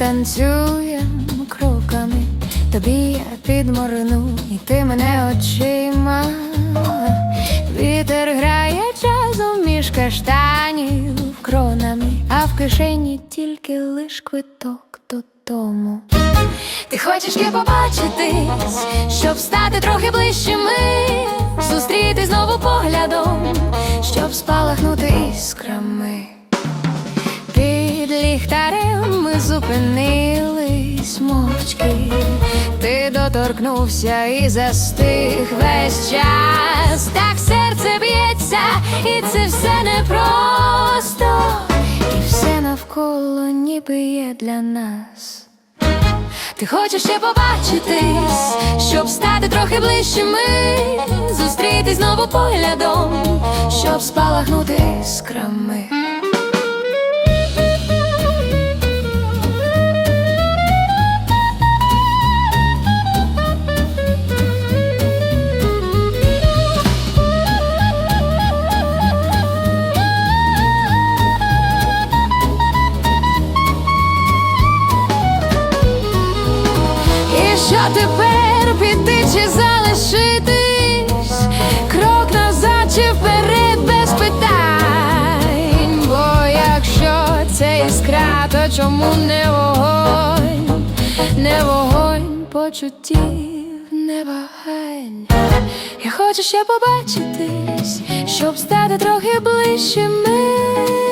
танцюєм кроками, тобі я підморну, і ти мене очима. Вітер грає джазом між каштанів кронами, а в кишені тільки лиш квиток додому. Ти хочеш не побачитись, щоб стати трохи ближчими, зустріти знову поглядом, щоб спалахнути іскрами. Під ліхтарем ми зупинились мовчки. Ти доторкнувся і застиг весь час. Так серце б'ється, і це все непросто. І все навколо ніби є для нас. Ти хочеш ще побачитись, щоб стати трохи ближчими, зустрітись знову поглядом, щоб спалахнути скрами. Що тепер піти чи залишитись? Крок назад чи вперед без питань. Бо якщо це іскра, то чому не вогонь, не вогонь почуттів, не вагань. Я хочу ще побачитись, щоб стати трохи ближчими.